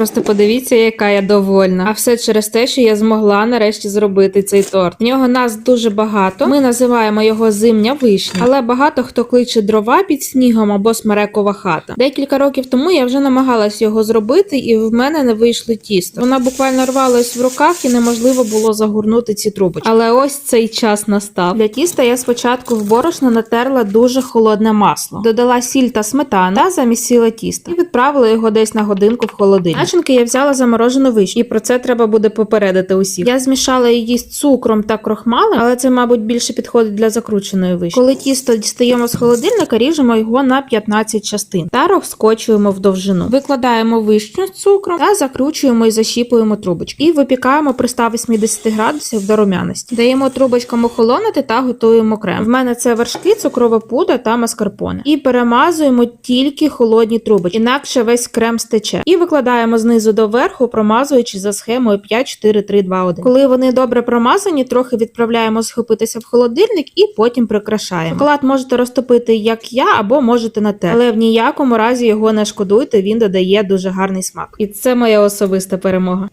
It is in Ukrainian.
Просто подивіться, яка я довольна. А все через те, що я змогла нарешті зробити цей торт. В нього нас дуже багато. Ми називаємо його зимня вишня, але багато хто кличе дрова під снігом або смерекова хата. Декілька років тому я вже намагалась його зробити, і в мене не вийшло тісто. Вона буквально рвалась в руках і неможливо було загорнути ці трубочки. Але ось цей час настав. Для тіста я спочатку в борошно натерла дуже холодне масло, додала сіль та сметану та замісила тісто і відправила його десь на годинку в холодильник. Начинки я взяла заморожену вишню, і про це треба буде попередити усіх. Я змішала її з цукром та крохмалем, але це, мабуть, більше підходить для закрученої вишні. Коли тісто дістаємо з холодильника, ріжемо його на 15 частин та розкочуємо в довжину. Викладаємо вишню з цукром та закручуємо і защіпуємо трубочки. І випікаємо при 180 градусів до румяності. Даємо трубочкам охолонути та готуємо крем. В мене це вершки, цукрова пудра та маскарпоне. І перемазуємо тільки холодні трубочки, інакше весь крем стече. І викладаємо знизу до верху, промазуючи за схемою 5, 4, 3, 2, 1. Коли вони добре промазані, трохи відправляємо схопитися в холодильник і потім прикрашаємо. Шоколад можете розтопити як я, або можете на те, Але в ніякому разі його не шкодуйте, він додає дуже гарний смак. І це моя особиста перемога.